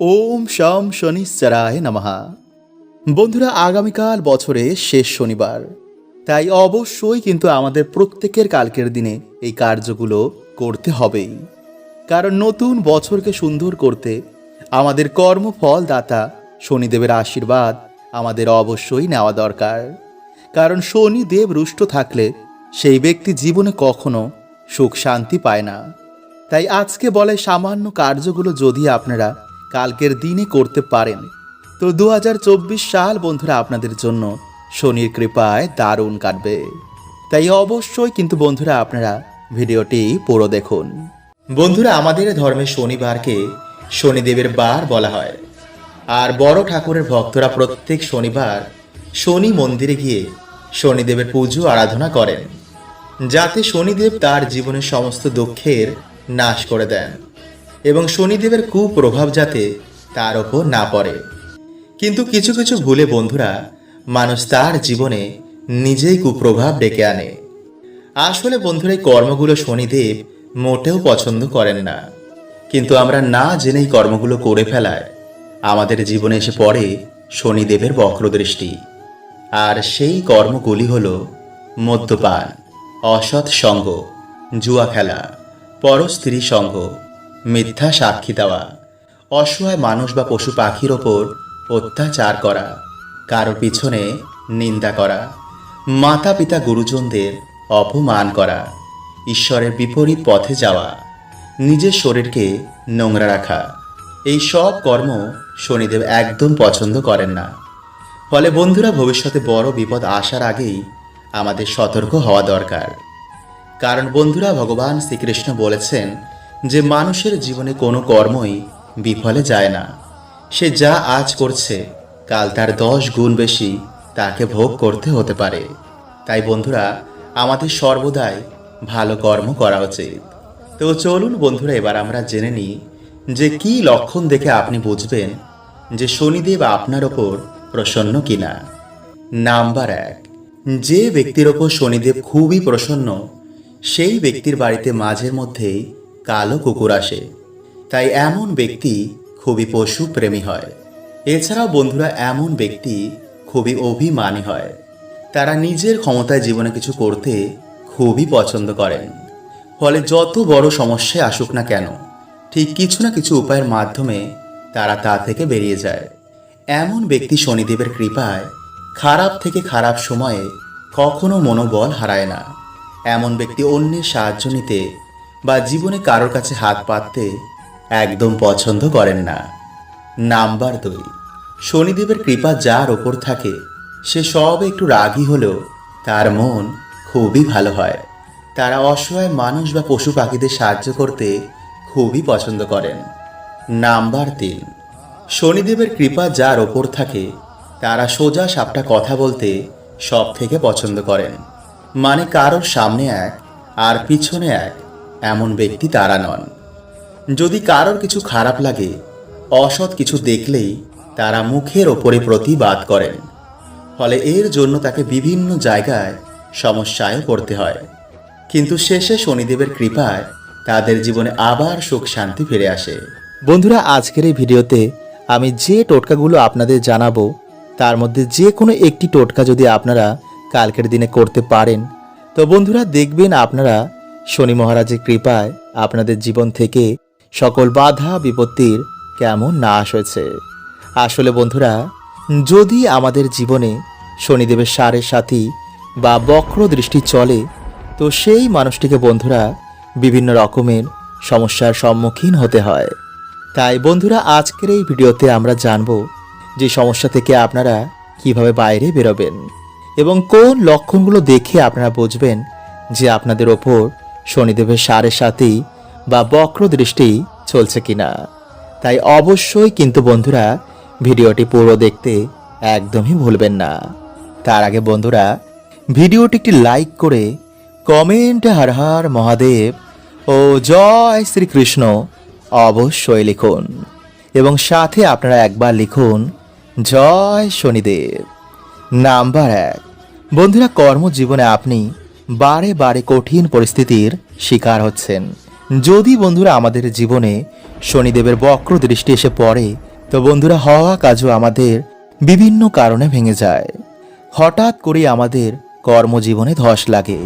ওম শম শনিশ্চরায় নমঃ। বন্ধুরা, আগামীকাল বছরের শেষ শনিবার। তাই অবশ্যই কিন্তু আমাদের প্রত্যেকের কালকের দিনে এই কার্যগুলো করতে হবেই। কারণ নতুন বছরকে সুন্দর করতে আমাদের কর্মফল দাতা শনিদেবের আশীর্বাদ আমাদের অবশ্যই নেওয়া দরকার। কারণ শনিদেব রুষ্ট থাকলে সেই ব্যক্তি জীবনে কখনো সুখ শান্তি পায় না। তাই আজকে বলে সামান্য কার্যগুলো যদি আপনারা কালকের দিনে করতে পারেন। তো দু হাজার চব্বিশ সাল বন্ধুরা আপনাদের জন্য শনির কৃপায় দারুণ কাটবে। তাই অবশ্যই কিন্তু বন্ধুরা আপনারা ভিডিওটি পুরো দেখুন। বন্ধুরা আমাদের ধর্মে শনিবারকে শনিদেবের বার বলা হয়। আর বড় ঠাকুরের ভক্তরা প্রত্যেক শনিবার শনি মন্দিরে গিয়ে শনিদেবের পুজো, আরাধনা করেন। যাতে শনিদেব তার জীবনের সমস্ত দুঃখের নাশ করে দেন। এবং শনিদেবের কুপ্রভাব যাতে তার ওপর না পড়ে। কিন্তু কিছু কিছু ভুলে বন্ধুরা, মানুষ তার জীবনে নিজেই কুপ্রভাব ডেকে আনে। আসলে বন্ধুরা, এই কর্মগুলো শনিদেব মোটেও পছন্দ করেন না। কিন্তু আমরা না জেনেই কর্মগুলো করে ফেলায়, আমাদের জীবনে এসে পড়ে শনিদেবের বক্রদৃষ্টি। আর সেই কর্মগুলি হল মদ্যপান, অসৎ সঙ্গ, জুয়া খেলা, পরস্ত্রী সঙ্গ মিথ্যা সাক্ষী দেওয়া, অসহায় মানুষ বা পশু পাখির ওপর অত্যাচার করা, কারও পিছনে নিন্দা করা মাতা পিতা গুরুজনদের অপমান করা, ঈশ্বরের বিপরীত পথে যাওয়া, নিজের শরীরকে নোংরা রাখা, এই সব কর্ম শনিদেব একদম পছন্দ করেন না। ফলে বন্ধুরা, ভবিষ্যতে বড় বিপদ আসার আগেই আমাদের সতর্ক হওয়া দরকার। কারণ বন্ধুরা, ভগবান শ্রীকৃষ্ণ বলেছেন যে মানুষের জীবনে কোনো কর্মই বিফলে যায় না। সে যা আজ করছে, কাল তার দশ গুণ বেশি তাকে ভোগ করতে হতে পারে। তাই বন্ধুরা, আমাদের সর্বদাই ভালো কর্ম করা উচিত। তো চলুন বন্ধুরা, এবার আমরা জেনে নিই যে কি লক্ষণ দেখে আপনি বুঝবেন যে শনিদেব আপনার ওপর প্রসন্ন কিনা। নাম্বার এক, যে ব্যক্তির ওপর শনিদেব খুবই প্রসন্ন, সেই ব্যক্তির বাড়িতে মাঝের মধ্যেই কালো কুকুর আসে। তাই এমন ব্যক্তি খুবই পশু প্রেমী হয়। এছাড়াও বন্ধুরা, এমন ব্যক্তি খুবই অভিমানী হয়। তারা নিজের ক্ষমতায় জীবনে কিছু করতে খুবই পছন্দ করেন। ফলে যত বড় সমস্যায় আসুক না কেন, ঠিক কিছু না কিছু উপায়ের মাধ্যমে তারা তা থেকে বেরিয়ে যায়। এমন ব্যক্তি শনিদেবের কৃপায় খারাপ থেকে খারাপ সময়ে কখনো মনোবল হারায় না। এমন ব্যক্তি অন্যের সাহায্য নিতে বা জীবনে কারোর কাছে হাত পাততে একদম পছন্দ করেন না। নাম্বার দুই, শনিদেবের কৃপা যার ওপর থাকে, সে সব একটু রাগী হলেও তার মন খুবই ভালো হয়। তারা অসহায় মানুষ বা পশু পাখিদের সাহায্য করতে খুবই পছন্দ করেন। নাম্বার তিন, শনিদেবের কৃপা যার ওপর থাকে, তারা সোজা সাপটা কথা বলতে সব থেকে পছন্দ করেন। মানে কারোর সামনে এক আর পিছনে এক এমন ব্যক্তি তারা নন। যদি কারোর কিছু খারাপ লাগে, অসৎ কিছু দেখলেই তারা মুখের ওপরে প্রতিবাদ করেন। ফলে এর জন্য তাকে বিভিন্ন জায়গায় সমস্যায় পড়তে হয়। কিন্তু শেষে শনিদেবের কৃপায় তাদের জীবনে আবার সুখ শান্তি ফিরে আসে। বন্ধুরা, আজকের এই ভিডিওতে আমি যে টোটকাগুলো আপনাদের জানাব, তার মধ্যে যে কোনো একটি টোটকা যদি আপনারা কালকের দিনে করতে পারেন, তো বন্ধুরা দেখবেন আপনারা শনি মহারাজের কৃপায় আপনাদের জীবন থেকে সকল বাধা বিপত্তির কেমন নাশ হয়েছে। আসলে বন্ধুরা, যদি আমাদের জীবনে শনিদেবের সারের সাথী বা বক্র দৃষ্টি চলে, তো সেই মানুষটিকে বন্ধুরা বিভিন্ন রকমের সমস্যার সম্মুখীন হতে হয়। তাই বন্ধুরা, আজকের এই ভিডিওতে আমরা জানব যে সমস্যা থেকে আপনারা কীভাবে বাইরে বেরোবেন এবং কোন লক্ষণগুলো দেখে আপনারা বুঝবেন যে আপনাদের ওপর শনিদেবের সাড়ে সাথেই বা বক্র দৃষ্টি চলছে কিনা। তাই অবশ্যই কিন্তু বন্ধুরা ভিডিওটি পুরো দেখতে একদমই ভুলবেন না। তার আগে বন্ধুরা, ভিডিওটি একটি লাইক করে কমেন্টে হর হর মহাদেব ও জয় শ্রীকৃষ্ণ অবশ্যই লিখুন এবং সাথে আপনারা একবার লিখুন জয় শনিদেব। নাম্বার এক, বন্ধুরা কর্মজীবনে আপনি বারে বারে কঠিন পরিস্থিতির শিকার হচ্ছেন। যদি বন্ধুরা আমাদের জীবনে শনিদেবের বক্র দৃষ্টি এসে পড়ে, তো বন্ধুরা হওয়া কাজও আমাদের বিভিন্ন কারণে ভেঙে যায়। হঠাৎ করে আমাদের কর্মজীবনে ধস লাগে।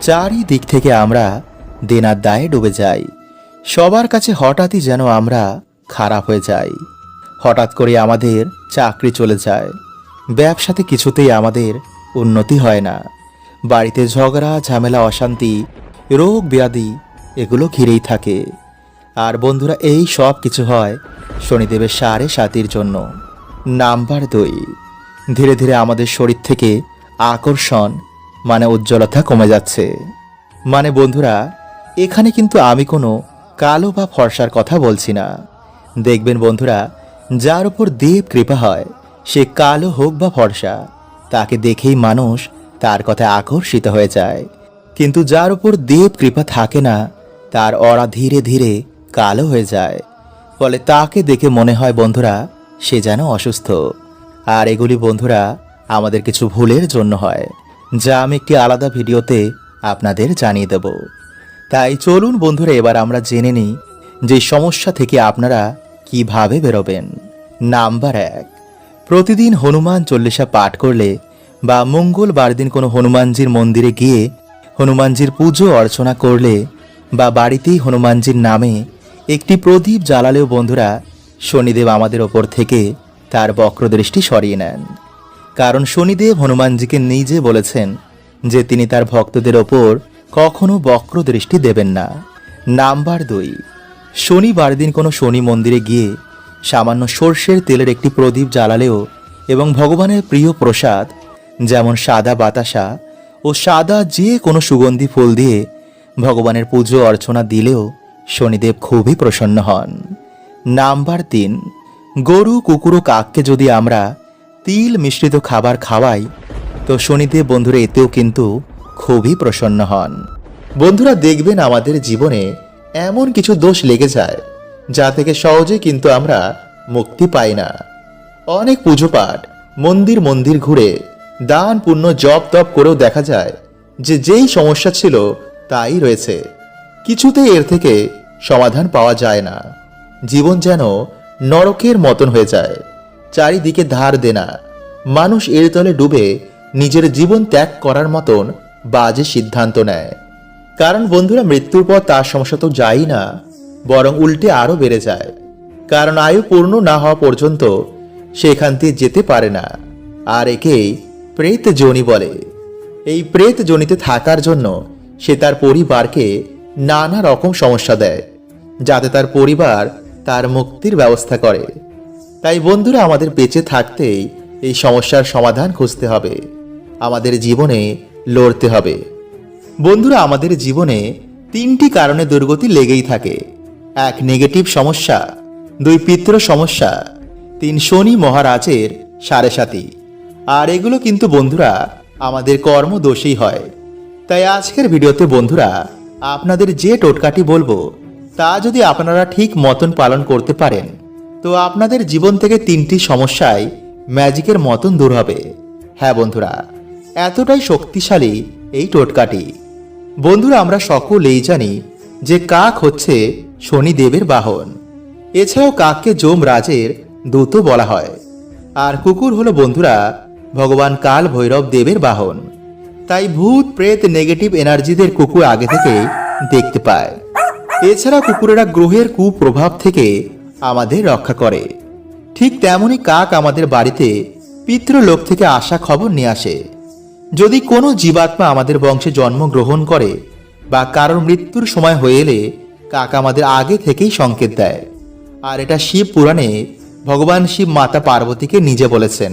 চারিদিক থেকে আমরা দেনার দায়ে ডুবে যাই। সবার কাছে হঠাৎই যেন আমরা খারাপ হয়ে যাই। হঠাৎ করে আমাদের চাকরি চলে যায়। ব্যবসাতে কিছুতেই আমাদের উন্নতি হয় না। বাড়িতে ঝগড়া, ঝামেলা, অশান্তি, রোগ, ব্যাধি, এগুলো ঘিরেই থাকে। আর বন্ধুরা, এই সব কিছু হয় শনিদেবের সাড়ে সাতির জন্য। নাম্বার দুই, ধীরে ধীরে আমাদের শরীর থেকে আকর্ষণ মানে উজ্জ্বলতা কমে যাচ্ছে। মানে বন্ধুরা, এখানে কিন্তু আমি কোনো কালো বা ফর্সার কথা বলছি না। দেখবেন বন্ধুরা, যার উপর দেব কৃপা হয়, সে কালো হোক বা ফর্সা, তাকে দেখেই মানুষ তার কথা আকর্ষিত হয়ে যায়। কিন্তু যার উপর দেব কৃপা থাকে না, তার অরা ধীরে ধীরে কালো হয়ে যায়। ফলে তাকে দেখে মনে হয়, বন্ধুরা, সে যেন অসুস্থ। আর এগুলি, বন্ধুরা, আমাদের কিছু ভুলের জন্য হয়, যা আমি একটি আলাদা ভিডিওতে আপনাদের জানিয়ে দেব। তাই চলুন, বন্ধুরা, এবার আমরা জেনে নিই যে সমস্যা থেকে আপনারা কীভাবে বেরোবেন। নাম্বার এক, প্রতিদিন হনুমান চল্লিশা পাঠ করলে বা মঙ্গলবার দিন কোনো হনুমানজির মন্দিরে গিয়ে হনুমানজির পুজো অর্চনা করলে বা বাড়িতেই হনুমানজির নামে একটি প্রদীপ জ্বালালেও বন্ধুরা শনিদেব আমাদের ওপর থেকে তার বক্রদৃষ্টি সরিয়ে নেন। কারণ শনিদেব হনুমানজিকে নিজে বলেছেন যে তিনি তার ভক্তদের ওপর কখনো বক্র দৃষ্টি দেবেন না। নাম্বার দুই, শনিবার দিন কোনো শনি মন্দিরে গিয়ে সামান্য সর্ষের তেলের একটি প্রদীপ জ্বালালেও এবং ভগবানের প্রিয় প্রসাদ যেমন সাদা বাতাসা ও সাদা যে কোনো সুগন্ধি ফুল দিয়ে ভগবানের পুজো অর্চনা দিলেও শনিদেব খুবই প্রসন্ন হন। নাম্বার তিন, গরু, কুকুর ও কাককে যদি আমরা তিল মিশ্রিত খাবার খাওয়াই, তো শনিদেব বন্ধুরা এতেও কিন্তু খুবই প্রসন্ন হন। বন্ধুরা দেখবেন আমাদের জীবনে এমন কিছু দোষ লেগে যায়, যা থেকে সহজে কিন্তু আমরা মুক্তি পাই না। অনেক পুজো পাঠ, মন্দির মন্দির ঘুরে দান পুণ্য জপ তপ করেও দেখা যায় যে যেই সমস্যা ছিল তাই রয়েছে। কিছুতেই এর থেকে সমাধান পাওয়া যায় না। জীবন যেন নরকের মতন হয়ে যায়। চারিদিকে ধার দেনা। মানুষ এর তলে ডুবে নিজের জীবন ত্যাগ করার মতন বাজে সিদ্ধান্ত নেয়। কারণ বন্ধুরা, মৃত্যুর পর তার সমস্যা তো যায় না, বরং উল্টে আরও বেড়ে যায়। কারণ আয়ু পূর্ণ না হওয়া পর্যন্ত সেখান দিয়ে যেতে পারে না। আর একেই প্রেত জনি বলে। এই প্রেত জনিতে থাকার জন্য সে তার পরিবারকে নানা রকম সমস্যা দেয়, যাতে তার পরিবার তার মুক্তির ব্যবস্থা করে। তাই বন্ধুরা, আমাদের বেঁচে থাকতেই এই সমস্যার সমাধান খুঁজতে হবে। আমাদের জীবনে লড়তে হবে। বন্ধুরা, আমাদের জীবনে তিনটি কারণে দুর্গতি লেগেই থাকে। এক নেগেটিভ সমস্যা। দুই, পিতৃ সমস্যা। তিন, শনি মহারাজের সাড়ে সাথী। আর এগুলো কিন্তু বন্ধুরা, আমাদের কর্মদোষেই হয়। তাই আজকের ভিডিওতে বন্ধুরা, আপনাদের যে টোটকাটি বলব, তা যদি আপনারা ঠিক মতন পালন করতে পারেন, তো আপনাদের জীবন থেকে তিনটি সমস্যায় ম্যাজিকের মতন দূর হবে। হ্যাঁ বন্ধুরা, এতটাই শক্তিশালী এই টোটকাটি। বন্ধুরা, আমরা সকলেই জানি যে কাক হচ্ছে শনিদেবের বাহন। এছাড়াও কাককে যম রাজের দূত বলা হয়। আর কুকুর হলো বন্ধুরা ভগবান কাল ভৈরব দেবের বাহন। তাই ভূত, প্রেত নেগেটিভ এনার্জিদের কুকুর আগে থেকে দেখতে পায়। এছাড়া কুকুরেরা গ্রহের কুপ্রভাব থেকে আমাদের রক্ষা করে। ঠিক তেমনই কাক আমাদের বাড়িতে পিতৃলোক থেকে আসা খবর নিয়ে আসে। যদি কোনো জীবাত্মা আমাদের বংশে জন্মগ্রহণ করে বা কারোর মৃত্যুর সময় হয়ে এলে কাক আমাদের আগে থেকেই সংকেত দেয়। আর এটা শিব পুরাণে ভগবান শিব মাতা পার্বতীকে নিজে বলেছেন।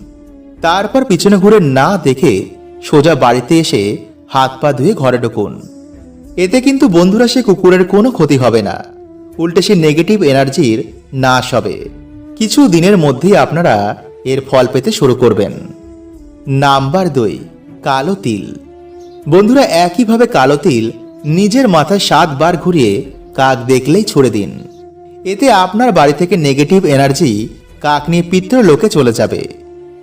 তারপর পিছনে ঘুরে না দেখে সোজা বাড়িতে এসে হাত পা ধুয়ে ঘরে ঢুকুন। এতে কিন্তু বন্ধুরা সে কুকুরের কোনো ক্ষতি হবে না। উল্টে সে নেগেটিভ এনার্জির নাশ হবে। কিছু দিনের মধ্যেই আপনারা এর ফল পেতে শুরু করবেন। নাম্বার দুই, কালো তিল। বন্ধুরা একইভাবে কালো তিল নিজের মাথায় সাতবার ঘুরিয়ে কাক দেখলেই ছুড়ে দিন। এতে আপনার বাড়ি থেকে নেগেটিভ এনার্জি কাক নিয়ে পিত্র লোকে চলে যাবে।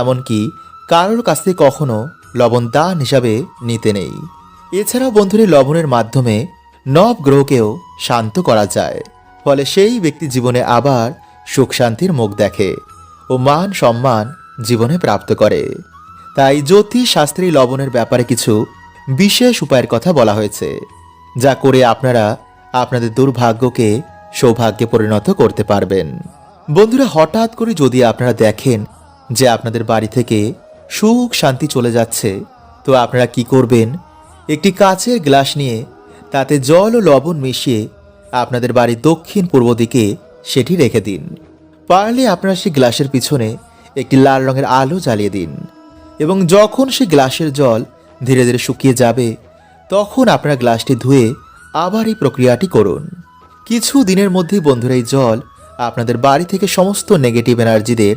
এমনকি কারোর কাছ থেকে কখনো লবণ দান হিসাবে নিতে নেই। এছাড়াও বন্ধুরা লবণের মাধ্যমে নব গ্রহকেও শান্ত করা যায়। ফলে সেই ব্যক্তি জীবনে আবার সুখ শান্তির মুখ দেখে ও মান সম্মান জীবনে প্রাপ্ত করে। তাই জ্যোতিষ শাস্ত্রী লবণের ব্যাপারে কিছু বিশেষ উপায়ের কথা বলা হয়েছে, যা করে আপনারা আপনাদের দুর্ভাগ্যকে সৌভাগ্যে পরিণত করতে পারবেন। বন্ধুরা, হঠাৎ করে যদি আপনারা দেখেন যে আপনাদের বাড়ি থেকে সুখ শান্তি চলে যাচ্ছে, তো আপনারা কি করবেন? একটি কাচের গ্লাস নিয়ে তাতে জল ও লবণ মিশিয়ে আপনাদের বাড়ির দক্ষিণ পূর্ব দিকে সেটি রেখে দিন। পারলে আপনারা সেই গ্লাসের পিছনে একটি লাল রঙের আলো জ্বালিয়ে দিন এবং যখন সেই গ্লাসের জল ধীরে ধীরে শুকিয়ে যাবে, তখন আপনারা গ্লাসটি ধুয়ে আবার এই প্রক্রিয়াটি করুন। কিছু দিনের মধ্যেই বন্ধুরা, এই জল আপনাদের বাড়ি থেকে সমস্ত নেগেটিভ এনার্জিদের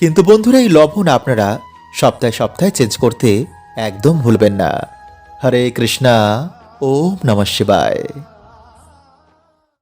কিন্তু বন্ধুরা, এই লবণ আপনারা সপ্তাহে সপ্তাহে চেঞ্জ করতে একদম ভুলবেন না। হরে কৃষ্ণা, ওম নমঃ শিবায়।